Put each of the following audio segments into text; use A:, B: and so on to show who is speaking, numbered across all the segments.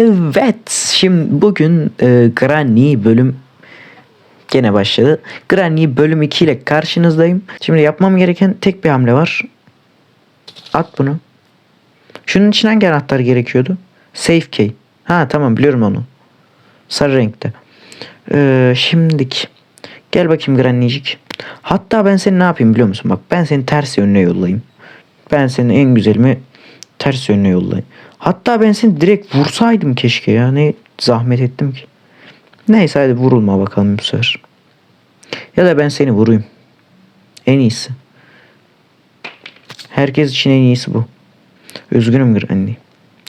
A: Evet, şimdi bugün e, Granny bölüm gene başladı. Granny bölüm 2 ile karşınızdayım. Şimdi yapmam gereken tek bir hamle var. At bunu. Şunun için hangi anahtar gerekiyordu? Safe key. Ha tamam biliyorum onu. Sarı renkte. Ee, şimdik. Gel bakayım Granny'cik. Hatta ben seni ne yapayım biliyor musun? Bak ben seni ters yönüne yollayayım. Ben senin en güzelimi ters yönüne yollayayım. Hatta ben seni direkt vursaydım keşke ya. Ne zahmet ettim ki. Neyse hadi vurulma bakalım bu sefer. Ya da ben seni vurayım. En iyisi. Herkes için en iyisi bu. Üzgünüm Granny.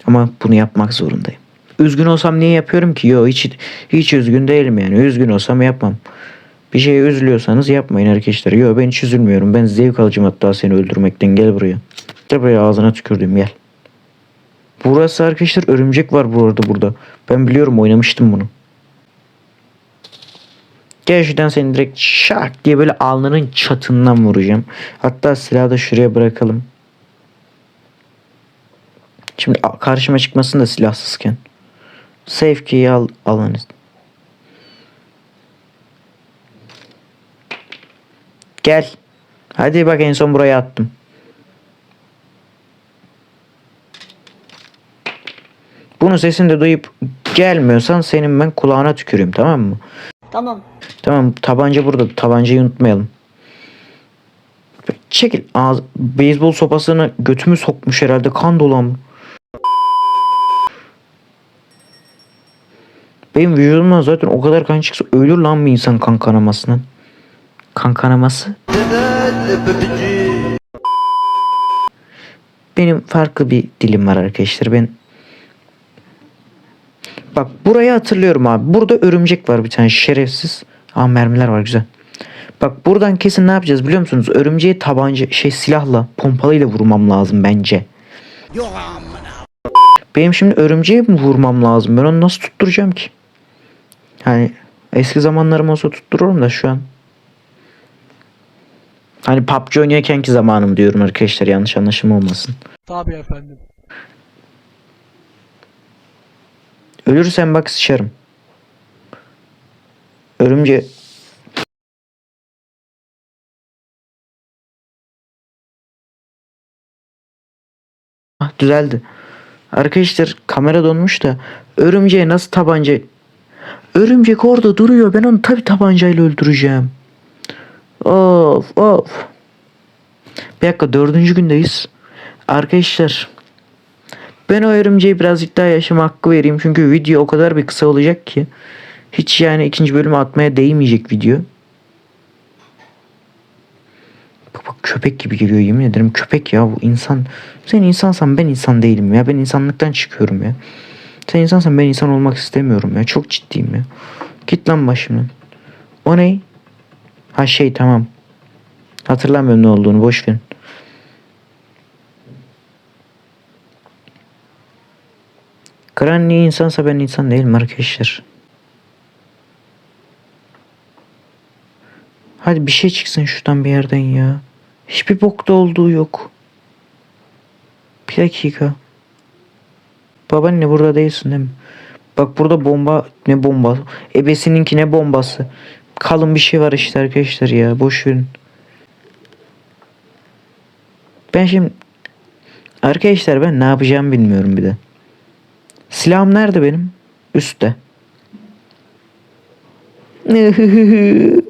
A: Ama bunu yapmak zorundayım. Üzgün olsam niye yapıyorum ki? Yo hiç hiç üzgün değilim yani. Üzgün olsam yapmam. Bir şeye üzülüyorsanız yapmayın arkadaşlar. Yo ben hiç üzülmüyorum. Ben zevk alacağım hatta seni öldürmekten. Gel buraya. Gel buraya ağzına tükürdüm gel. Burası arkadaşlar örümcek var bu arada burada. Ben biliyorum oynamıştım bunu. Şuradan seni direkt şak diye böyle alnının çatından vuracağım. Hatta silahı da şuraya bırakalım. Şimdi karşıma çıkmasın da silahsızken. Safe key'i al, alınız. Gel. Hadi bak en son buraya attım. Bunun sesini de duyup gelmiyorsan senin ben kulağına tüküreyim tamam mı?
B: Tamam.
A: Tamam tabanca burada. Tabancayı unutmayalım. Çekil. Ağız, beyzbol sopasını götümü sokmuş herhalde. Kan dolan. Benim vücudumdan zaten o kadar kan çıksa ölür lan bir insan kan kanamasından. Kan kanaması. Benim farklı bir dilim var arkadaşlar. Ben Bak burayı hatırlıyorum abi. Burada örümcek var bir tane şerefsiz. Aa mermiler var güzel. Bak buradan kesin ne yapacağız biliyor musunuz? Örümceği tabanca şey silahla pompalıyla vurmam lazım bence. Benim şimdi örümceği mi vurmam lazım? Ben onu nasıl tutturacağım ki? Hani eski zamanlarım olsa tuttururum da şu an. Hani PUBG oynarken ki zamanım diyorum arkadaşlar yanlış anlaşılma olmasın.
C: Tabii efendim.
A: Ölürsem bak sıçarım. Örümce Ah düzeldi. Arkadaşlar kamera donmuş da örümceğe nasıl tabanca Örümcek orada duruyor. Ben onu tabi tabancayla öldüreceğim. Of of. Bir dakika dördüncü gündeyiz. Arkadaşlar ben o örümceği birazcık daha yaşama hakkı vereyim. Çünkü video o kadar bir kısa olacak ki. Hiç yani ikinci bölümü atmaya değmeyecek video. Bak, bak köpek gibi geliyor yemin ederim köpek ya bu insan. Sen insansan ben insan değilim ya. Ben insanlıktan çıkıyorum ya. Sen insansan ben insan olmak istemiyorum ya. Çok ciddiyim ya. Git lan başımdan. O ne? Ha şey tamam. Hatırlamıyorum ne olduğunu boş verin. Kran niye insansa ben insan değilim arkadaşlar. Hadi bir şey çıksın şuradan bir yerden ya. Hiçbir bokta olduğu yok. Bir dakika. Babaanne burada değilsin değil mi? Bak burada bomba ne bomba? Ebesininki ne bombası? Kalın bir şey var işte arkadaşlar ya. Boş. Ben şimdi arkadaşlar ben ne yapacağımı bilmiyorum bir de. Silahım nerede benim? Üstte.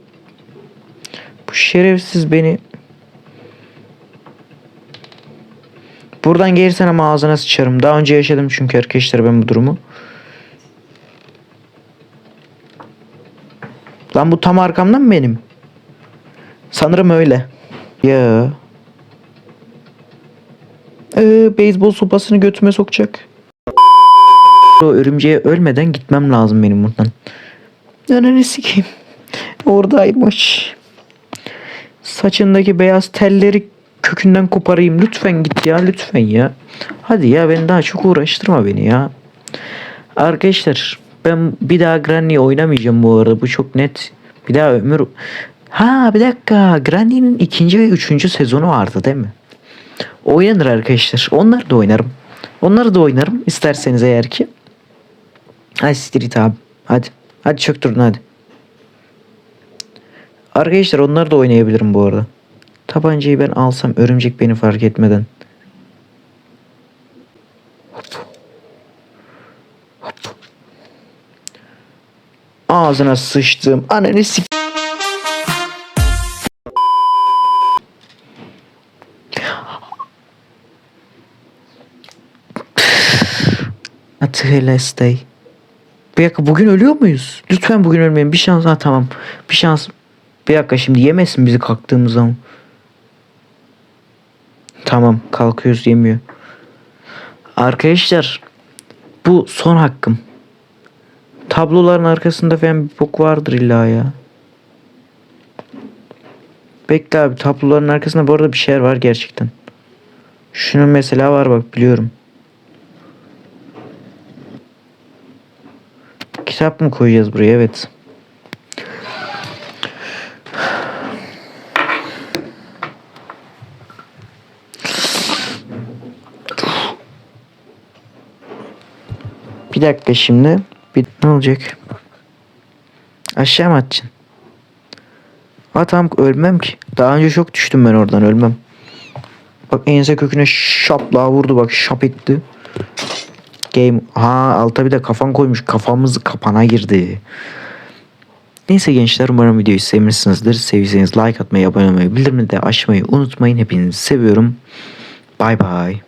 A: Bu şerefsiz beni Buradan gelirsen ama ağzına sıçarım. Daha önce yaşadım çünkü arkadaşlar ben bu durumu. Lan bu tam arkamdan mı benim? Sanırım öyle. Ya. Ee, beyzbol sopasını götüme sokacak. O örümceğe ölmeden gitmem lazım benim buradan. Ananı sikeyim. Oradaymış. Saçındaki beyaz telleri kökünden koparayım. Lütfen git ya lütfen ya. Hadi ya beni daha çok uğraştırma beni ya. Arkadaşlar ben bir daha Granny oynamayacağım bu arada. Bu çok net. Bir daha ömür... Ha bir dakika. Granny'nin ikinci ve üçüncü sezonu vardı değil mi? Oynanır arkadaşlar. Onlar da oynarım. Onları da oynarım isterseniz eğer ki. Hadi street abi. Hadi. Hadi çöktürün hadi. Arkadaşlar onları da oynayabilirim bu arada. Tabancayı ben alsam örümcek beni fark etmeden. Ağzına sıçtım. Ananı sik... Atılestay. Bir dakika bugün ölüyor muyuz? Lütfen bugün ölmeyin. Bir şans ha tamam. Bir şans. Bir dakika şimdi yemesin bizi kalktığımız zaman. Tamam kalkıyoruz yemiyor. Arkadaşlar bu son hakkım. Tabloların arkasında falan bir bok vardır illa ya. Bekle abi tabloların arkasında bu arada bir şeyler var gerçekten. Şunun mesela var bak biliyorum. Kitap mı koyacağız buraya? Evet. Bir dakika şimdi. Bir, ne olacak? Aşağı mı atacaksın? Ha tamam ölmem ki. Daha önce çok düştüm ben oradan ölmem. Bak ense köküne şapla vurdu bak şap etti. Game. Ha alta bir de kafan koymuş. Kafamız kapana girdi. Neyse gençler umarım videoyu sevmişsinizdir. Sevdiyseniz like atmayı, abone olmayı, bildirimleri de açmayı unutmayın. Hepinizi seviyorum. Bay bay.